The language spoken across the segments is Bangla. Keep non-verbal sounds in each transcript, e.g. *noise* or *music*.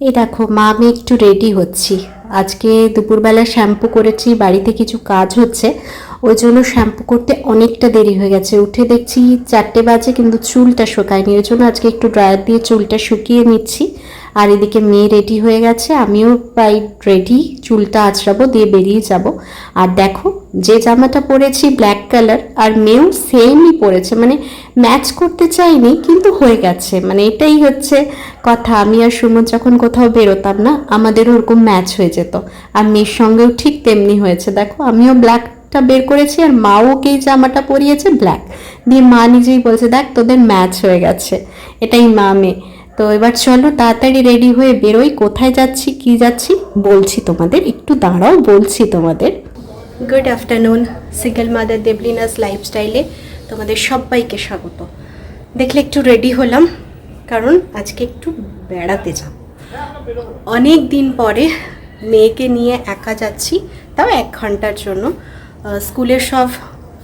এই দেখো, মা, আমি একটু রেডি হচ্ছি। আজকে দুপুরবেলা শ্যাম্পু করেছি, বাড়িতে কিছু কাজ হচ্ছে। ওই জন্য শ্যাম্পু করতে অনেকটা দেরি হয়ে গেছে। উঠে দেখছি চারটে বাজে, কিন্তু চুলটা শুকায়নি। ওই জন্য আজকে একটু ড্রায়ার দিয়ে চুলটা শুকিয়ে নিচ্ছি। আর এদিকে মেয়ে রেডি হয়ে গেছে, আমিও প্রায় রেডি চুলটা আঁচড়াবো, দিয়ে বেরিয়ে যাব। আর দেখো, যে জামাটা পরেছি ব্ল্যাক কালার আর মেয়েও সেমই পরেছে মানে ম্যাচ করতে চাইনি, কিন্তু হয়ে গেছে। মানে এটাই হচ্ছে কথা। আমি আর সুমন যখন কোথাও বেরোতাম না, আমাদেরও ওরকম ম্যাচ হয়ে যেত। আর মেয়ের সঙ্গেও ঠিক তেমনি হয়েছে। দেখো, আমিও ব্ল্যাকটা বের করেছি, আর মাও ওকেই জামাটা পরিয়েছে ব্ল্যাক দিয়ে মা নিজেই বলছে, দেখ, তোদের ম্যাচ হয়ে গেছে। এটাই মা মেয়ে। তো এবার চলো তাড়াতাড়ি রেডি হয়ে বেরোই। কোথায় যাচ্ছি, কি যাচ্ছি? বলছি তোমাদের, একটু দাঁড়াও, বলছি তোমাদের। Good afternoon single mother Deblina's লাইফস্টাইলে তোমাদের সবাইকে স্বাগত। দেখলে একটু রেডি হলাম, কারণ আজকে একটু বেড়াতে যাব। অনেক দিন পরে মেয়েকে নিয়ে একা যাচ্ছি, তাও এক ঘণ্টার জন্য। স্কুলের সব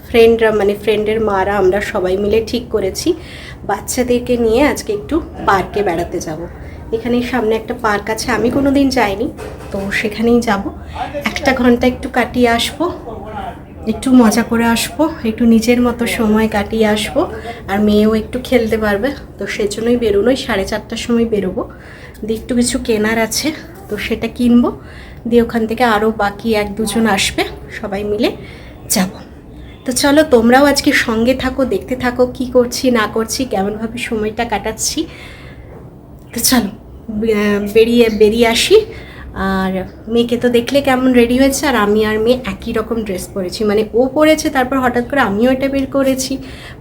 ফ্রেন্ডরা মানে ফ্রেন্ডের মারা আমরা সবাই মিলে ঠিক করেছি। বাচ্চাদেরকে নিয়ে আজকে একটু পার্কে বেড়াতে যাব। এখানে সামনে একটা পার্ক আছে, আমি কোনো দিন যাইনি, তো সেখানেই যাব। একটা ঘণ্টা একটু কাটিয়ে আসব, একটু মজা করে আসব, একটু নিজের মতো সময় কাটিয়ে আসব, আর মেয়েও একটু খেলতে পারবে, তো সেজন্যই বেরোনোই, সাড়ে চারটার সময় বেরোবো। দিয়ে একটু কিছু কেনার আছে, তো সেটা কিনবো, দিয়ে ওখান থেকে আরও বাকি এক দুজন আসবে, সবাই মিলে যাব। তো চলো তোমরাও আজকে সঙ্গে থাকো, দেখতে থাকো কি করছি, না করছি, কেমনভাবে সময়টা কাটাচ্ছি। তো চলো বেরিয়ে বেরিয়ে আসি। আর মেয়েকে তো দেখলে কেমন রেডি হয়েছে, আর আমি আর মেয়ে একই রকম ড্রেস পরেছি। মানে ও পরেছে, তারপর হঠাৎ করে আমিও এটা বের করেছি।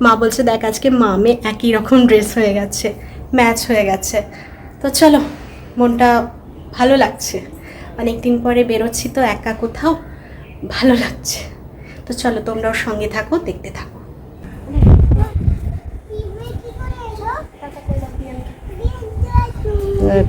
মা বলছে, দেখ, আজকে মা মেয়ে একই রকম ড্রেস হয়ে গেছে ম্যাচ হয়ে গেছে। তো চলো, মনটা ভালো লাগছে। অনেক দিন পরে বেরোচ্ছি তো একা কোথাও, ভালো লাগছে। তো চলো তোমরাও সঙ্গে থাকো দেখতে থাকো। আবার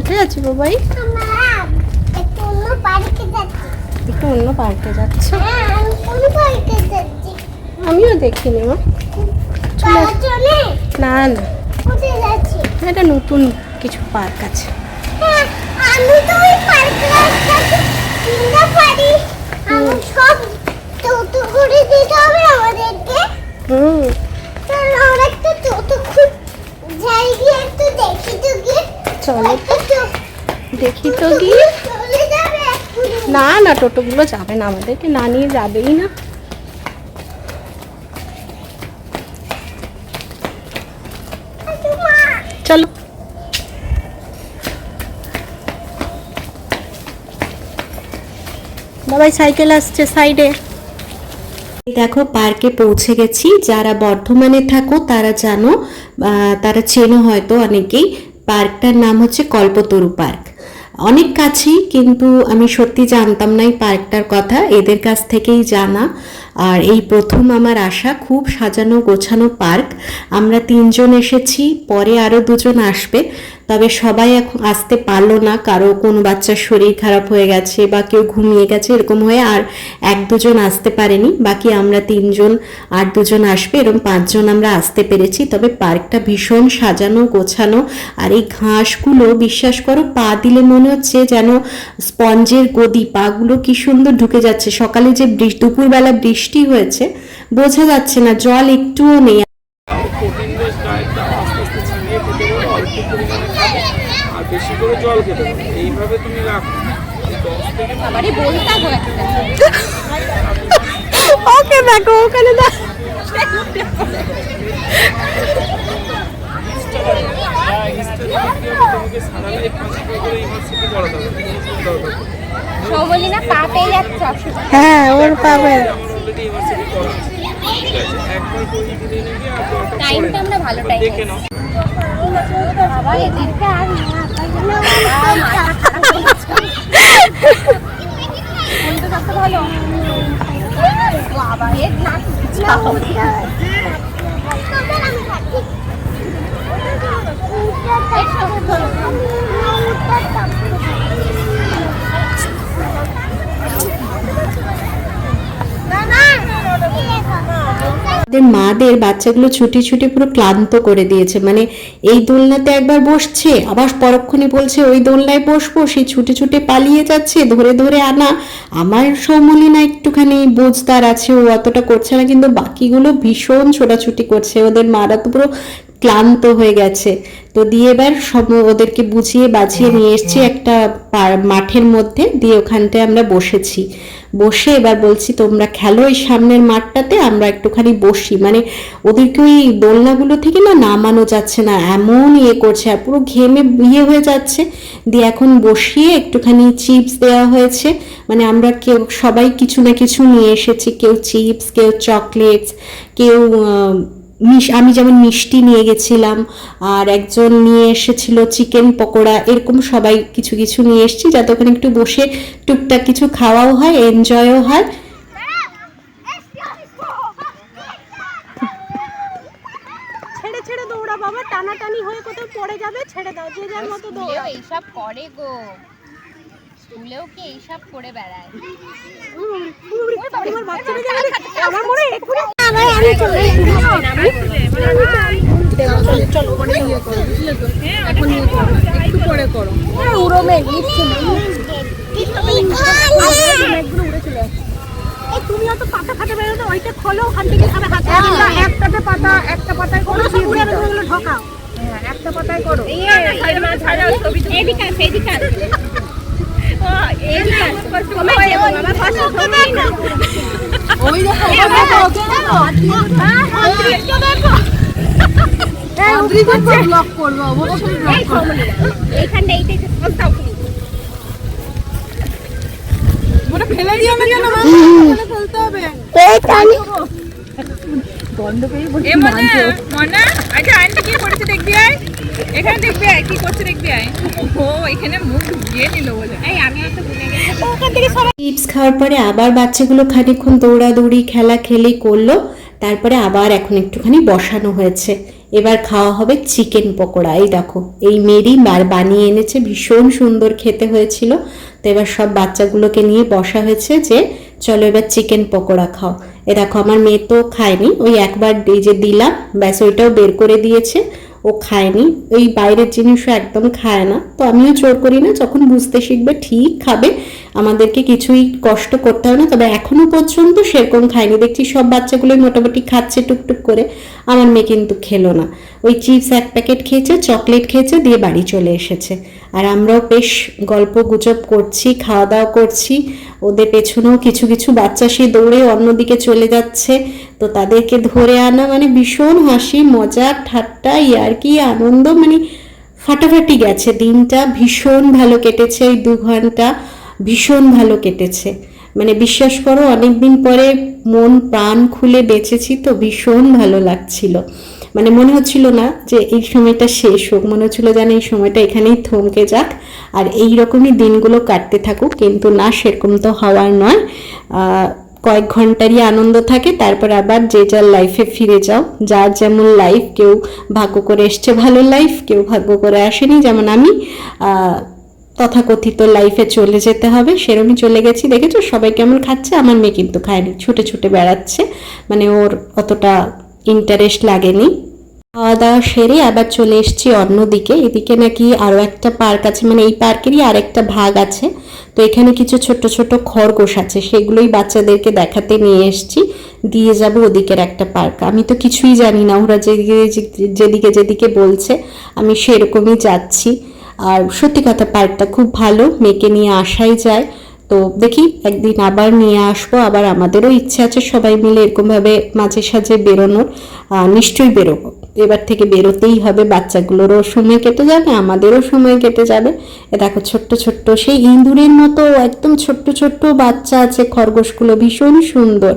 কোথায় আছি বাবাই একটু অন্য পার্কে যাচ্ছি একটু অন্য পার্কে যাচ্ছ যাচ্ছি। আমিও দেখিনি মা। না না। যাচ্ছি এটা নতুন কিছু পার্ক আছে। আমি তো ওই পার্কে যাচ্ছি পারি আমি সব টোটো করে দিতে হবে আমাদেরকে হুম আমরা একটু টোটো খুব যাই গিয়ে একটু দেখি তো গিয়ে। চলো। দেখি তো গিয়ে। না না, টোটোগুলো যাবে না আমাদেরকে, না নিয়ে যাবেই না। চলো। বাবাই সাইকেল আসছে সাইডে। দেখো, পার্কে পৌঁছে গেছি। যারা বর্ধমানে থাকো, তারা জানো তারা চেনো হয়তো অনেকেই পার্কটার নাম হচ্ছে কল্পতরু পার্ক। অনেক কাছেই, কিন্তু আমি সত্যি জানতাম না এই পার্কটার কথা। এদের কাছ থেকেই জানা। আর এই প্রথম আমার আশা খুব সাজানো গোছানো পার্ক। আমরা তিনজন এসেছি, পরে আরও দুজন আসবে। তবে সবাই এখন আসতে পারল না। কারও কোনো বাচ্চার শরীর খারাপ হয়ে গেছে বা কেউ ঘুমিয়ে গেছে এরকম হয়ে আর এক দুজন আসতে পারেনি। বাকি আমরা তিনজন, আর দুজন আসবে এরকম পাঁচজন আমরা আসতে পেরেছি। তবে পার্কটা ভীষণ সাজানো, গোছানো, আর এই ঘাসগুলো বিশ্বাস করো, পা দিলে মনে হচ্ছে যেন স্পঞ্জের গদি, পাগুলো কি সুন্দর ঢুকে যাচ্ছে। সকালে যে দুপুরবেলা বৃষ্টি হয়েছে, বোঝা যাচ্ছে না, জল একটুও নেই প্রোটিন বেস ডায়েটটা আস্তে আস্তে ছিনিয়ে খেতে পারো অল্প পরিমাণে খাবে আর বেশি করে জল খেতে পারো এইভাবে তুমি রাখো এই দশ থেকে ওকে দেখো ওখানে দেখ তোমাকে সারা লাইফ কনসিডার করে ইউনিভার্সিটি পড়াতে হবে কোনো দরকার নেই। সৌবলি না পা পেয়ে যাচ্ছে অসুবিধা। হ্যাঁ ওর টাইমটা আমরা ভালো টাইম দেখে নাও। বাবা এদেরকে আর না *laughs* হলো বাবা এর নাক মাদের বাচ্চাগুলো ছুটি ছুটি পুরো ক্লান্ত করে দিয়েছে। মানে এই দোলনাতে একবার বসছে, আবার পরক্ষণে বলছে, ওই দোলনায় বসবো সে ছুটে ছুটে পালিয়ে যাচ্ছে, ধরে ধরে আনা। আমার সৌমলিনা একটুখানি বোঝদার আছে, ও অতটা করছে না, কিন্তু বাকিগুলো ভীষণ ছোটাছুটি করছে। ওদের মারা তো পুরো ক্লান্ত হয়ে গেছে। তো দিয়ে এবার সব ওদেরকে বুঝিয়ে বাজিয়ে নিয়ে এসেছি একটা পা- মাঠের মধ্যে। দিয়ে ওখানটায় আমরা বসেছি। বসে এবার বলছি তোমরা খেলো ওই সামনের মাঠটাতে আমরা একটুখানি বসি। মানে ওদেরকে ওই দোলনাগুলো থেকে না নামানো যাচ্ছে না এমন ইয়ে করছে আর পুরো ঘেমে ইয়ে হয়ে যাচ্ছে। দিয়ে এখন বসিয়ে একটুখানি চিপস দেওয়া হয়েছে। মানে আমরা কেউ সবাই কিছু না কিছু নিয়ে এসেছি। কেউ চিপস কেউ চকলেটস কেউ আমি যেমন মিষ্টি নিয়ে গেছিলাম আর একজন নিয়ে এসেছিল চিকেন পকোড়া এরকম সবাই কিছু কিছু নিয়ে এসেছি যাতে ওখানে একটু বসে টুকটাক কিছু খাওয়াও হয় এনজয়ও হয় ছেড়ে ছেড়ে দৌড়া বাবা টানাটানি হয়ে কোথাও পড়ে যাবে ছেড়ে দাও যে যার মতো এইসব করে গো স্কুলেও কি এইসব করে বেড়ায় আমার মনে হয় এক্ষুনি আমি চলে একটু পরে করো নিচ্ছে মেঘগুলো উড়ে চলে তুমি অত পাতা ফাটা বেরো তো ওইটা খোলো ওখান থেকে সবে হাতে একটাতে পাতা একটা পাতায় করো ঢোকাও হ্যাঁ একটা পাতায় করো এদিকে আছে এদিকে আছে এদিকে আছে তোমার দেবো বাবা পাশে ছবি না ওই দেখো এখানে আয় কি আয় এখানে মুখ খাওয়ার পরে আবার বাচ্চাগুলো খানিকক্ষণ দৌড়াদৌড়ি খেলা খেলি করল তারপরে আবার এখন একটুখানি বসানো হয়েছে। এবার খাওয়া হবে চিকেন পকোড়া। এই দেখো, এই মেরি বার বানিয়ে এনেছে, ভীষণ সুন্দর খেতে হয়েছিল। তো এবার সব বাচ্চাগুলোকে নিয়ে বসা হয়েছে যে, চলো এবার চিকেন পকোড়া খাও। এ দেখো, আমার মেয়ে তো খায়নি, ওই একবার এই যে দিলাম, ব্যাস ওইটাও বের করে দিয়েছে, ও খায়নি। ওই বাইরের জিনিসও একদম খায় না। তো আমিও জোর করি না, যখন বুঝতে শিখবে ঠিক খাবে। আমাদেরকে কিছুই কষ্ট করতে হবে না। তবে এখনও পর্যন্ত সেরকম খায়নি দেখছি সব বাচ্চাগুলোই মোটামুটি খাচ্ছে টুকটুক করে। আমার মেয়ে কিন্তু খেলো না। ওই চিপস এক প্যাকেট খেয়েছে, চকলেট খেয়েছে, দিয়ে বাড়ি চলে এসেছে। আর আমরাও বেশ গল্প গুজব করছি খাওয়া দাওয়া করছি। ওদের পেছনেও কিছু কিছু বাচ্চা সে দৌড়ে অন্যদিকে চলে যাচ্ছে। তো তাদেরকে ধরে আনা মানে ভীষণ হাসি মজা ঠাট্টা, ইয়ার্কি, আনন্দ মানে ফাটাফাটি গেছে। দিনটা ভীষণ ভালো কেটেছে ওই দু ঘণ্টা। ভীষণ ভালো কেটেছে। মানে বিশ্বাস করো অনেক দিন পরে মন, প্রাণ খুলে বেঁচেছি তো ভীষণ ভালো লাগছিল। মানে মনে হচ্ছিল না যে এই সময়টা শেষ হোক, মনে হচ্ছিল যেন এই সময়টা এখানেই থমকে যাক। আর এই রকমই দিনগুলো কাটতে থাকুক, কিন্তু না, সেরকম তো হওয়ার নয়। কয়েক ঘন্টারই আনন্দ থাকে, তারপর আবার যে যার লাইফে ফিরে যাও। যার যেমন লাইফ কেউ ভাগ্য করে এসছে ভালো লাইফ কেউ ভাগ্য করে আসেনি, যেমন আমি। তথাকথিত লাইফে চলে যেতে হবে, সেরমই চলে গেছি। দেখেছ? সবাই কেমন খাচ্ছে? আমার মেয়ে কিন্তু খায়নি, ছুটে ছুটে বেড়াচ্ছে। মানে ওর অতটা ইন্টারেস্ট লাগেনি। খাওয়া দাওয়া সেরে আবার চলে এসেছি অন্যদিকে। এদিকে নাকি আরও একটা পার্ক আছে মানে এই পার্কেরই আরেকটা ভাগ আছে। তো এখানে কিছু ছোট ছোট খরগোশ আছে, সেগুলোই বাচ্চাদেরকে দেখাতে নিয়ে এসেছি। দিয়ে যাব ওদিকের একটা পার্ক আমি তো কিছুই জানি না, ওরা যেদিকে যেদিকে যেদিকে বলছে, আমি সেরকমই যাচ্ছি। আর সত্যি কথা, পার্কটা খুব ভালো, মেয়েকে নিয়ে আসাই যায়। তো দেখি একদিন আবার নিয়ে আসব, আবার আমাদেরও ইচ্ছে আছে সবাই মিলে এরকমভাবে মাঝে সাঝে বেরোনোর নিশ্চয়ই বেরোবো। এবার থেকে বেরোতেই হবে, বাচ্চাগুলোরও সময় কেটে যাবে, আমাদেরও সময় কেটে যাবে। এ দেখো, ছোট্ট ছোট্ট, সেই ইঁদুরের মতো, একদম ছোট্ট ছোট্ট বাচ্চা আছে, খরগোশগুলো ভীষণ সুন্দর।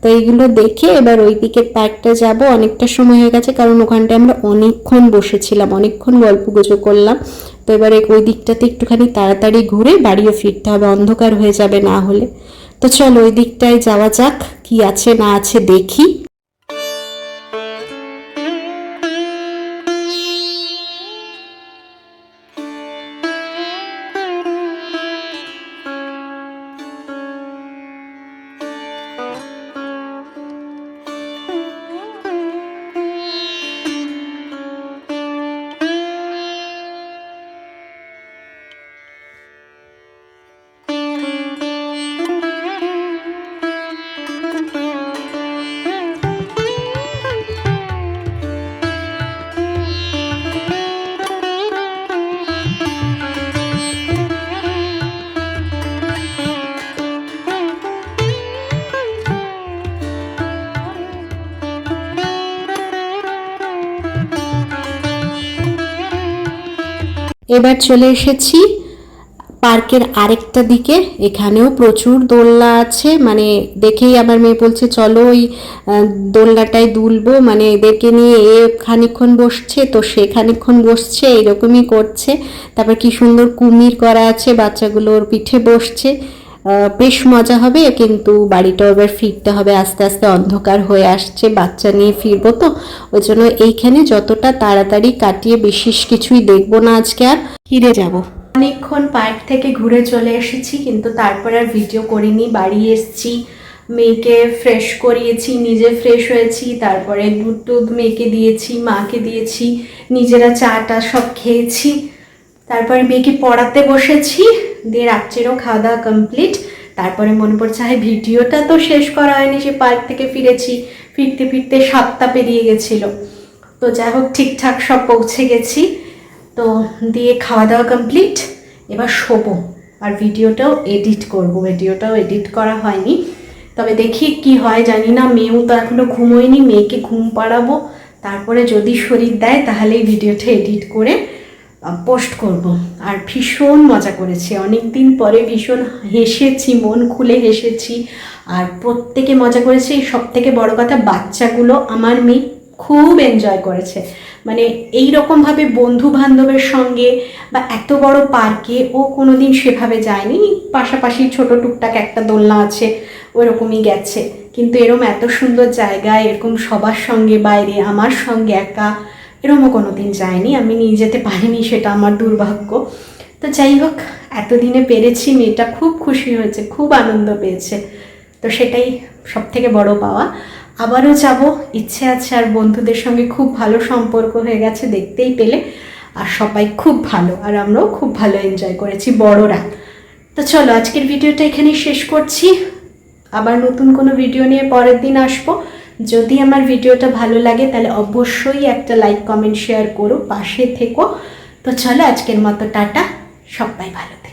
তো এইগুলো দেখে এবার ওই দিকের পার্কটা যাব, অনেকটা সময় হয়ে গেছে, কারণ ওখানটায় আমরা অনেকক্ষণ বসেছিলাম, অনেকক্ষণ গল্প গুজব করলাম। তো এবারে ওই দিকটাতে একটুখানি তাড়াতাড়ি ঘুরে বাড়িও ফিরতে হবে। অন্ধকার হয়ে যাবে না হলে। তো চলো ওই দিকটায় যাওয়া যাক, কি আছে না আছে দেখি। এবার চলে এসেছি পার্কের আরেকটা দিকে। এখানেও প্রচুর দোলনা আছে। মানে দেখেই আমার মেয়ে বলছে, চলো ওই দোলনাটায় দুলবো। মানে এদেরকে নিয়ে এ খানিক্ষণ বসছে, তো সে খানিক্ষণ বসছে, এরকমই করছে। তারপর কি সুন্দর কুমির করা আছে, বাচ্চাগুলো ওর পিঠে বসছে। বেশ মজা হবে, কিন্তু বাড়িটাও এবার ফিরতে হবে। আস্তে আস্তে অন্ধকার হয়ে আসছে, বাচ্চা নিয়ে ফিরবো তো। ওই জন্য এইখানে যতটা তাড়াতাড়ি কাটিয়ে বিশেষ কিছুই দেখব না আজকে আর। ফিরে যাব। অনেকক্ষণ পার্ক থেকে ঘুরে চলে এসেছি, কিন্তু তারপর আর ভিডিও করিনি। বাড়ি এসেছি, মেয়েকে ফ্রেশ করিয়েছি, নিজে ফ্রেশ হয়েছি, তারপরে দুধ টুধ মেয়েকে দিয়েছি, মাকে দিয়েছি, নিজেরা চাটা সব খেয়েছি, তারপরে মেয়েকে পড়াতে বসেছি। দিয়ে রাত্রেরও খাওয়া দাওয়া কমপ্লিট তারপরে মনে পড়ছে হ্যাঁ ভিডিওটা তো শেষ করা হয়নি, সে পার্ক থেকে ফিরেছি। ফিরতে ফিরতে সাতটা পেরিয়ে গেছিল। তো যাই হোক, ঠিকঠাক সব পৌঁছে গেছি। তো দিয়ে খাওয়া দাওয়া কমপ্লিট এবার শোবো। আর ভিডিওটাও এডিট করব। ভিডিওটাও এডিট করা হয়নি। তবে দেখি কি হয়, জানি না। মেয়েও তো এখনও ঘুমোয়নি। মেয়েকে ঘুম পাড়াবো। তারপরে যদি শরীর দেয়, তাহলে এই ভিডিওটা এডিট করে পোস্ট করব। আর ভীষণ মজা করেছি। অনেক দিন পরে ভীষণ হেসেছি, মন খুলে হেসেছি। আর প্রত্যেকে মজা করেছে। সব থেকে বড় কথা, বাচ্চাগুলো আমার মেয়ে খুব এনজয় করেছে। মানে এই রকমভাবে বন্ধু বান্ধবের সঙ্গে বা এত বড় পার্কে ও কোনোদিন সেভাবে যায়নি। পাশাপাশি ছোট টুকটাক একটা দোলনা আছে ওরকমই গেছে। কিন্তু এরকম এত সুন্দর জায়গায় এরকম সবার সঙ্গে, বাইরে আমার সঙ্গে একা এরমও কোনো দিন যায়নি, আমি নিয়ে যেতে পারিনি সেটা আমার দুর্ভাগ্য। তো যাই হোক এতদিনে পেরেছি, মেয়েটা খুব খুশি হয়েছে, খুব আনন্দ পেয়েছে। তো সেটাই সব থেকে বড় পাওয়া। আবারও যাব, ইচ্ছে আছে আর বন্ধুদের সঙ্গে খুব ভালো সম্পর্ক হয়ে গেছে, দেখতেই পেলে। আর সবাই খুব ভালো, আর আমরাও খুব ভালো এনজয় করেছি, বড়রা। তো চলো, আজকের ভিডিওটা এখানেই শেষ করছি। আবার নতুন কোনো ভিডিও নিয়ে পরের দিন আসব। যদি আমার ভিডিওটা ভালো লাগে, তাহলে অবশ্যই একটা লাইক কমেন্ট শেয়ার করো, পাশে থেকো তো চলো আজকের মতো, টাটা, সবাই ভালো।